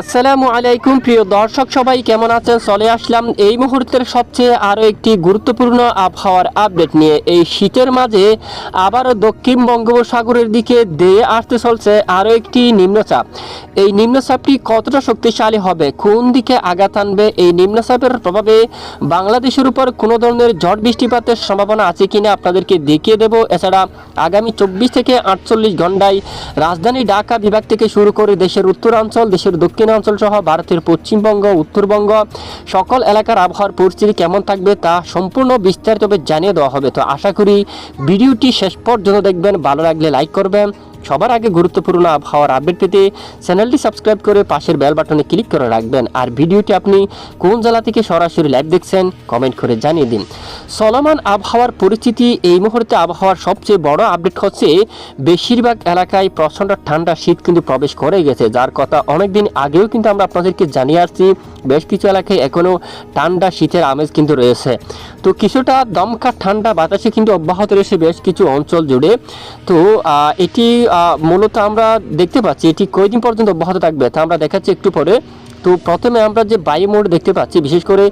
আসসালামু আলাইকুম, প্রিয় দর্শক সবাই কেমন আছেন? চলে আসলাম এই মুহূর্তের সবচেয়ে আরও একটি গুরুত্বপূর্ণ আবহাওয়ার আপডেট নিয়ে। এই শীতের মাঝে আবারও দক্ষিণ বঙ্গোপসাগরের দিকে দিয়ে আসতে চলছে আরও একটি নিম্নচাপ। এই নিম্নচাপটি কতটা শক্তিশালী হবে? কোন দিকে আঘাত আনবে? এই নিম্নচাপের প্রভাবে বাংলাদেশের উপর কোনো ধরনের ঝড় বৃষ্টিপাতের সম্ভাবনা আছে কিনা আপনাদেরকে দেখিয়ে দেব। এছাড়া আগামী চব্বিশ থেকে আটচল্লিশ ঘন্টায় রাজধানী ঢাকা বিভাগ থেকে শুরু করে দেশের উত্তরাঞ্চল, দেশের দক্ষিণাঞ্চল সহ ভারতের পশ্চিমবঙ্গ, উত্তরবঙ্গ, সকল এলাকার আবহাওয়ার পরিস্থিতি কেমন থাকবে তা সম্পূর্ণ বিস্তারিতভাবে জানিয়ে দেওয়া হবে। তো আশা করি ভিডিওটি শেষ পর্যন্ত দেখবেন, ভালো লাগলে লাইক করবেন। সবার আগে গুরুত্বপূর্ণ আবহাওয়ার আপডেট পেতে চ্যানেলটি সাবস্ক্রাইব করে পাশের বেল বাটনে ক্লিক করে রাখবেন। আর ভিডিওটি আপনি কোন জেলা থেকে সরাসরি লাইভ দেখছেন কমেন্ট করে জানিয়ে দিন। চলমান আবহাওয়ার পরিস্থিতি, এই মুহূর্তে আবহাওয়ার সবচেয়ে বড় আপডেট হচ্ছে বেশিরভাগ এলাকায় প্রচণ্ড ঠান্ডা, শীত কিন্তু প্রবেশ করে গেছে। যার কথা অনেকদিন আগেও কিন্তু আমরা আপনাদেরকে জানিয়ে আসছি, বেশ কিছু এলাকায় এখনও ঠান্ডা, শীতের আমেজ কিন্তু রয়েছে। তো কিছুটা দমকা ঠান্ডা বাতাসে কিন্তু অব্যাহত রয়েছে বেশ কিছু অঞ্চল জুড়ে। তো এটি মূলত আমরা দেখতে পাচ্ছি, এটি কয়দিন পর্যন্ত অব্যাহত থাকবে তা আমরা দেখাচ্ছি একটু পরে। তো প্রথমে আমরা যে বায়ুমোড় দেখতে পাচ্ছি, বিশেষ করে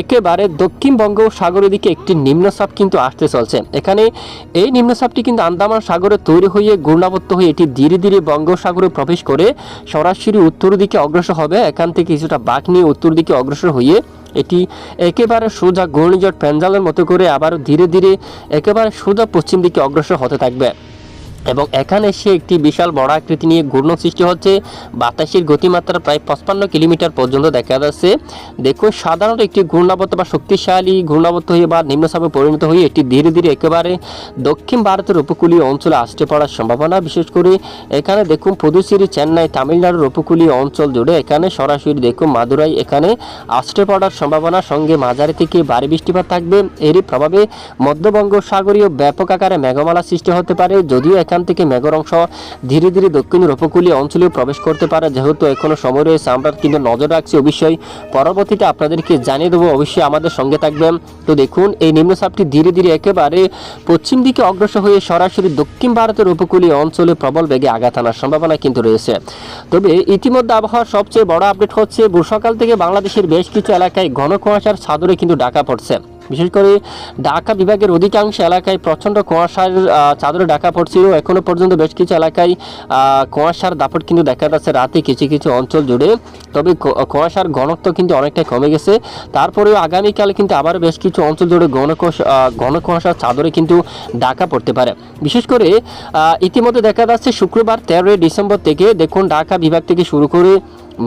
একেবারে দক্ষিণ বঙ্গোপসাগরের দিকে একটি নিম্নচাপ কিন্তু আসতে চলছে। এখানে এই নিম্নচাপটি কিন্তু আন্দামান সাগরে তৈরি হয়ে ঘূর্ণাবর্ত হয়ে এটি ধীরে ধীরে বঙ্গোপসাগরে প্রবেশ করে সরাসরি উত্তর দিকে অগ্রসর হবে। এখান থেকে কিছুটা বাঁক নিয়ে উত্তর দিকে অগ্রসর হয়ে এটি একেবারে সোজা ঘূর্ণিঝড় প্যাঞ্জালের মতো করে আবার ধীরে ধীরে একেবারে সোজা পশ্চিম দিকে অগ্রসর হতে থাকবে। এবং এখানে সে একটি বিশাল বড় আকৃতি নিয়ে ঘূর্ণ সৃষ্টি হচ্ছে। বাতাসের গতিমাত্রা প্রায় পঁচপান্ন কিলোমিটার পর্যন্ত দেখা যাচ্ছে। দেখুন, সাধারণত একটি ঘূর্ণাবর্ত বা শক্তিশালী ঘূর্ণাবর্ত হয়ে বা নিম্নচাপে পরিণত হয়ে এটি ধীরে ধীরে একেবারে দক্ষিণ ভারতের উপকূলীয় অঞ্চলে আসতে পড়ার সম্ভাবনা। বিশেষ করে এখানে দেখুন, পুদুচেরি, চেন্নাই, তামিলনাড়ুর উপকূলীয় অঞ্চল জুড়ে এখানে সরাসরি দেখুন, মাদুরাই এখানে আসতে পড়ার সম্ভাবনা। সঙ্গে মাঝারি থেকে ভারী বৃষ্টিপাত থাকবে। এরই প্রভাবে মধ্যবঙ্গ সাগরীয় ব্যাপক আকারে মেঘমালা সৃষ্টি হতে পারে। যদিও এখান থেকে মেঘর অংশ ধীরে ধীরে দক্ষিণের উপকূলীয় অঞ্চলেও প্রবেশ করতে পারে। যেহেতু এখনও সময় রয়েছে, আমরা কিন্তু নজর রাখছি অবশ্যই। পরবর্তীতে আপনাদেরকে জানিয়ে দেবো, অবশ্যই আমাদের সঙ্গে থাকবেন। তো দেখুন, এই নিম্নচাপটি ধীরে ধীরে একেবারে পশ্চিম দিকে অগ্রসর হয়ে সরাসরি দক্ষিণ ভারতের উপকূলীয় অঞ্চলে প্রবল বেগে আঘাত আনার সম্ভাবনা কিন্তু রয়েছে। তবে ইতিমধ্যে আবহাওয়ার সবচেয়ে বড় আপডেট হচ্ছে সকাল থেকে বাংলাদেশের বেশ কিছু এলাকায় ঘন কুয়াশার চাদরে কিন্তু ঢাকা পড়ছে। বিশেষ করে ঢাকা বিভাগের অধিকাংশ এলাকায় প্রচণ্ড কুয়াশার চাদরে ঢাকা পড়ছিল। এখনও পর্যন্ত বেশ কিছু এলাকায় কুয়াশার দাপট কিন্তু দেখা যাচ্ছে রাতে কিছু কিছু অঞ্চল জুড়ে। তবে কুয়াশার ঘনত্ব কিন্তু অনেকটাই কমে গেছে। তারপরেও আগামীকালে কিন্তু আবার বেশ কিছু অঞ্চল জুড়ে ঘন ঘন কুয়াশার চাদরে কিন্তু ঢাকা পড়তে পারে। বিশেষ করে ইতিমধ্যে দেখা যাচ্ছে শুক্রবার তেরোই ডিসেম্বর থেকে দেখুন ঢাকা বিভাগ থেকে শুরু করে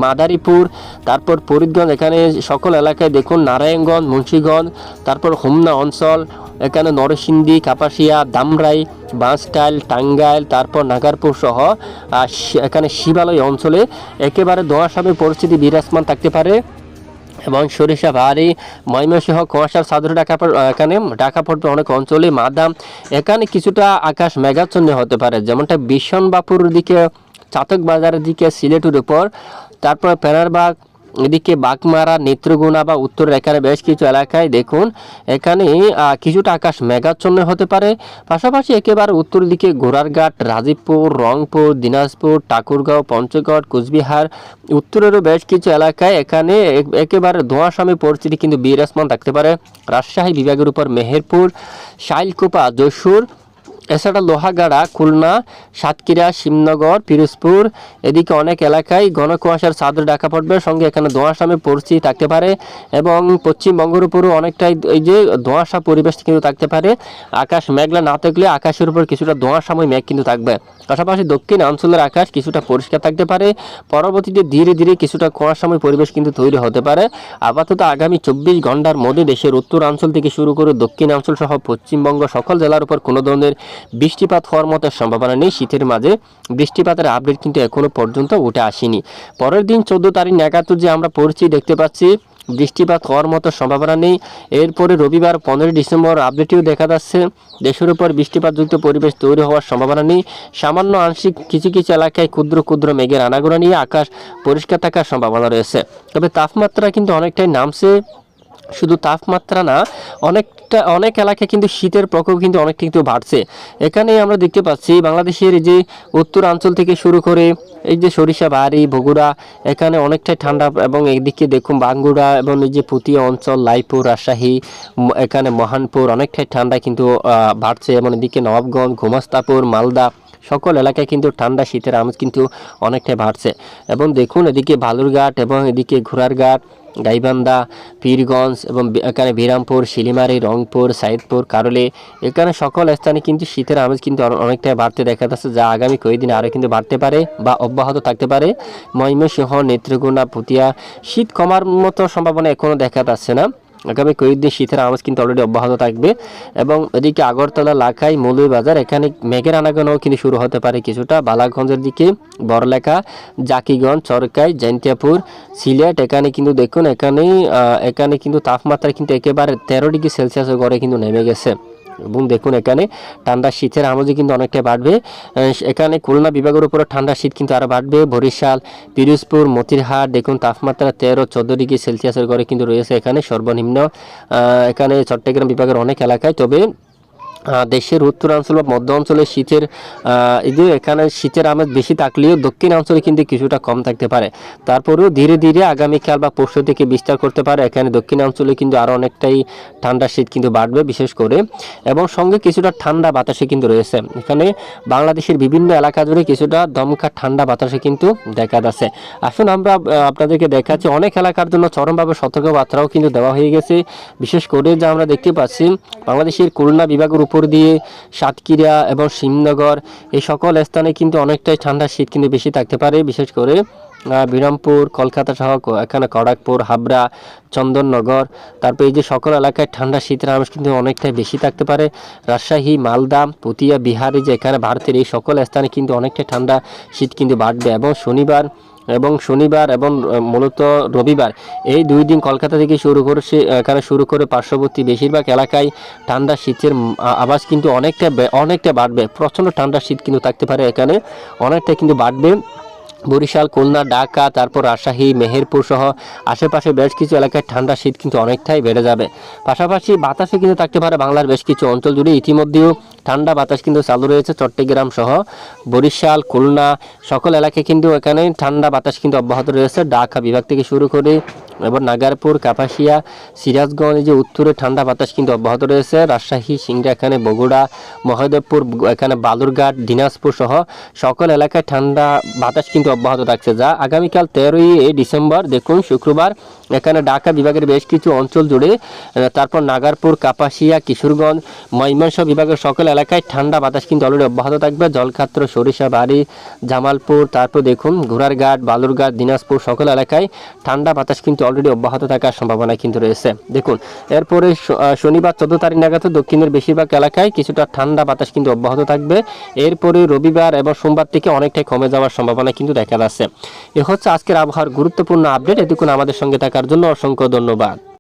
মাদারীপুর, তারপর ফরিদগঞ্জ, এখানে সকল এলাকায় দেখুন নারায়ণগঞ্জ, মুন্সীগঞ্জ, তারপর হোমনা অঞ্চল, এখানে নরসিংদী, কাপাসিয়া, দামরাই, বাঁশটাইল, টাঙ্গাইল, তারপর নাগারপুর সহ এখানে শিবালয় অঞ্চলে একেবারে দোয়াশামের পরিস্থিতি বিরাজমান থাকতে পারে। এবং সরিষা, ভারী, ময়মনসিংহ, কুয়াশার চাদরে ঢাকা এখানে ঢাকা পড়বে অনেক অঞ্চলে মাদাম, এখানে কিছুটা আকাশ মেঘাচ্ছন্ন হতে পারে। যেমনটা বিশনবাপুর দিকে চাতক বাজারের দিকে, সিলেটের উপর। তারপর পেনারবাগ এদিকে বাগমারা নেত্রগুনা বা উত্তরের এখানে বেশ কিছু এলাকায় দেখুন, এখানে কিছুটা আকাশ মেঘাচ্ছন্ন হতে পারে। পাশাপাশি একেবারে উত্তর দিকে ঘোড়ারঘাট, রাজীবপুর, রংপুর, দিনাজপুর, ঠাকুরগাঁও, পঞ্চগড়, কোচবিহার, উত্তরেরও বেশ কিছু এলাকায় এখানে একেবারে ধোঁয়াশামী পরিস্থিতি কিন্তু বিরাজমান থাকতে পারে। রাজশাহী বিভাগের উপর মেহেরপুর, শাইলকুপা, যশোর এছাড়া লোহাগাড়া, খুলনা, সাতক্ষীরা, শিবনগর, পিরোজপুর, এদিকে অনেক এলাকায় ঘন কুয়াশার চাদর ঢাকা পড়বে। সঙ্গে এখানে ধোঁয়াশামে পরিস্থিতি থাকতে পারে এবং পশ্চিমবঙ্গের উপরও অনেকটাই এই যে ধোঁয়াশা পরিবেশ কিন্তু থাকতে পারে। আকাশ মেঘলা না থাকলে আকাশের উপর কিছুটা ধোঁয়াশাময় মেঘ কিন্তু থাকবে। পাশাপাশি দক্ষিণ অঞ্চলের আকাশ কিছুটা পরিষ্কার থাকতে পারে। পরবর্তীতে ধীরে ধীরে কিছুটা কুয়াশাময় পরিবেশ কিন্তু তৈরি হতে পারে। আপাতত আগামী চব্বিশ ঘণ্টার মধ্যে দেশের উত্তরাঞ্চল থেকে শুরু করে দক্ষিণাঞ্চল সহ পশ্চিমবঙ্গ সকল জেলার উপর কোনো ধরনের বৃষ্টিপাত হওয়ার মতো সম্ভাবনা নেই। শীতের মাঝে বৃষ্টিপাতের আপডেট কিন্তু এখনও পর্যন্ত উঠে আসেনি। পরের দিন চোদ্দ তারিখ নাগাদ যে আমরা পড়ছি, দেখতে পাচ্ছি বৃষ্টিপাত হওয়ার মতো সম্ভাবনা নেই। এরপরে রবিবার পনেরোই ডিসেম্বর আপডেটেও দেখা যাচ্ছে, দেশের উপর বৃষ্টিপাতযুক্ত পরিবেশ তৈরি হওয়ার সম্ভাবনা নেই। সামান্য আংশিক কিছু কিছু এলাকায় ক্ষুদ্র ক্ষুদ্র মেঘের আনাগোনা নিয়ে আকাশ পরিষ্কার থাকার সম্ভাবনা রয়েছে। তবে তাপমাত্রা কিন্তু অনেকটাই নামছে। শুধু তাপমাত্রা না, অনেক অনেকটা অনেক এলাকায় কিন্তু শীতের প্রকোপ কিন্তু অনেকটা কিন্তু বাড়ছে। এখানে আমরা দেখতে পাচ্ছি বাংলাদেশের যে উত্তরাঞ্চল থেকে শুরু করে এই যে সরিষা, বাড়ি, বগুড়া, এখানে অনেকটাই ঠান্ডা এবং এইদিকে দেখুন বাঙ্গুড়া এবং এই যে পুতিয়া অঞ্চল, লাইপুর, রাজশাহী এখানে মহানপুর অনেকটাই ঠান্ডা কিন্তু বাড়ছে। এবং এদিকে নবাবগঞ্জ, ঘুমাস্তাপুর, মালদা সকল এলাকায় কিন্তু ঠান্ডা শীতের আমেজ কিন্তু অনেকটাই বাড়ছে। এবং দেখুন এদিকে বালুরঘাট এবং এদিকে ঘোড়ারঘাট গাইবান্ধা, পীরগঞ্জ এবং এখানে বিরামপুর, শিলিমারি, রংপুর, সাইদপুর, কারলে, এখানে সকল স্থানে কিন্তু শীতের আমেজ কিন্তু অনেকটাই বাড়তে দেখা যাচ্ছে, যা আগামী কয়েকদিন আরও কিন্তু বাড়তে পারে বা অব্যাহত থাকতে পারে। ময়মনসিংহ, নেত্রকোনা, পুতিয়া, শীত কমার মতো সম্ভাবনা এখনও দেখা যাচ্ছে না। আগামী কয়েকদিন শীতের আমেজ কিন্তু অলরেডি অব্যাহত থাকবে। এবং এদিকে আগরতলা, লাখাই, মৌলভীবাজার, এখানে মেঘের আনাগোনাও কিন্তু শুরু হতে পারে কিছুটা। বালাগঞ্জের দিকে বড়লেখা, জাকিগঞ্জ, চরকাই জৈন্তিয়াপুর সিলেট, এখানে কিন্তু দেখুন এখানে এখানে কিন্তু তাপমাত্রা কিন্তু একেবারে তেরো ডিগ্রি সেলসিয়াসের গড়ে কিন্তু নেমে গেছে। এবং দেখুন এখানে ঠান্ডা শীতের আমেজও কিন্তু অনেকটা বাড়বে। এখানে খুলনা বিভাগের উপরে ঠান্ডা শীত কিন্তু আরও বাড়বে। বরিশাল, পিরোজপুর, মতিরহাট, দেখুন তাপমাত্রা তেরো, চোদ্দ ডিগ্রি সেলসিয়াসের ঘরে কিন্তু রয়েছে এখানে সর্বনিম্ন। এখানে চট্টগ্রাম বিভাগের অনেক এলাকায়। তবে দেশের উত্তরাঞ্চল বা মধ্য অঞ্চলে শীতের যে এখানে শীতের আমেজ বেশি থাকলেও দক্ষিণ অঞ্চলে কিন্তু কিছুটা কম থাকতে পারে। তারপরেও ধীরে ধীরে আগামীকাল বা পরশু থেকে বিস্তার করতে পারে। এখানে দক্ষিণ অঞ্চলে কিন্তু আরও অনেকটাই ঠান্ডা শীত কিন্তু বাড়বে বিশেষ করে। এবং সঙ্গে কিছুটা ঠান্ডা বাতাসে কিন্তু রয়েছে। এখানে বাংলাদেশের বিভিন্ন এলাকা জুড়ে কিছুটা দমকা ঠান্ডা বাতাসে কিন্তু দেখা যাচ্ছে। আসুন আমরা আপনাদেরকে দেখাচ্ছি। অনেক এলাকার জন্য চরমভাবে সতর্কবার্তাও কিন্তু দেওয়া হয়ে গেছে। বিশেষ করে যা আমরা দেখতে পাচ্ছি, বাংলাদেশের খুলনা বিভাগের উপর দিয়ে সাতক্ষীরা এবং শিবনগর এই সকল স্থানে কিন্তু অনেকটাই ঠান্ডা শীত কিন্তু বেশি থাকতে পারে। বিশেষ করে বিরামপুর, কলকাতা সহ এখানে খড়গপুর হাবড়া, চন্দননগর, তারপর এই যে সকল এলাকায় ঠান্ডা শীতের আমেজ কিন্তু অনেকটাই বেশি থাকতে পারে। রাজশাহী, মালদা, পুতিয়া, বিহারে যে এখানে ভারতের এই সকল স্থানে কিন্তু অনেকটাই ঠান্ডা শীত কিন্তু বাড়বে এবং শনিবার এবং শনিবার এবং মূলত রবিবার এই দুই দিন কলকাতা থেকে শুরু করে এখানে শুরু করে পার্শ্ববর্তী বেশিরভাগ এলাকায় ঠান্ডা শীতের আবাস কিন্তু অনেকটা অনেকটা বাড়বে। প্রচণ্ড ঠান্ডা শীত কিন্তু থাকতে পারে এখানে। অনেকটা কিন্তু বাড়বে। বরিশাল, খুলনা, ঢাকা, তারপর রাজশাহী, মেহেরপুর সহ আশেপাশে বেশ কিছু এলাকায় ঠান্ডা শীত কিন্তু অনেকটাই বেড়ে যাবে। পাশাপাশি বাতাসে কিন্তু থাকতে পারে বাংলার বেশ কিছু অঞ্চল জুড়ে। ইতিমধ্যেও ঠান্ডা বাতাস কিন্তু চালু রয়েছে চট্টগ্রাম সহ বরিশাল, খুলনা, সকল এলাকায় কিন্তু এখানে ঠান্ডা বাতাস কিন্তু অব্যাহত রয়েছে। ঢাকা বিভাগ থেকে শুরু করে এবং নাগারপুর, কাপাসিয়া, সিরাজগঞ্জ যে উত্তরে ঠান্ডা বাতাস কিন্তু অব্যাহত রয়েছে। রাজশাহী, সিংড়া, এখানে বগুড়া, মহাদেবপুর, এখানে বালুরঘাট, দিনাজপুর সহ সকল এলাকায় ঠান্ডা বাতাস কিন্তু অব্যাহত থাকছে, যা আগামীকাল তেরোই ডিসেম্বর, দেখুন, শুক্রবার, এখানে ঢাকা বিভাগের বেশ কিছু অঞ্চল জুড়ে তারপর নাগারপুর, কাপাসিয়া, কিশোরগঞ্জ, ময়মনসিংহ বিভাগের সকল এলাকায় ঠান্ডা বাতাস কিন্তু অলরেডি অব্যাহত থাকবে। জলখাত্র সরিষা বাড়ি, জামালপুর, তারপর দেখুন ঘোড়ারঘাট বালুরঘাট, দিনাজপুর সকল এলাকায় ঠান্ডা বাতাস কিন্তু অলরেডি অব্যাহত থাকার সম্ভাবনা কিন্তু রয়েছে। দেখুন, এরপরে শনিবার চোদ্দ তারিখ নাগাদ দক্ষিণের বেশিরভাগ এলাকায় কিছুটা ঠান্ডা বাতাস কিন্তু অব্যাহত থাকবে। এরপরে রবিবার এবং সোমবার থেকে অনেকটাই কমে যাওয়ার সম্ভাবনা কিন্তু দেখা যাচ্ছে। এ হচ্ছে আজকের আবহাওয়ার গুরুত্বপূর্ণ আপডেট। এটুকুন আমাদের সঙ্গে থাকার জন্য অসংখ্য ধন্যবাদ।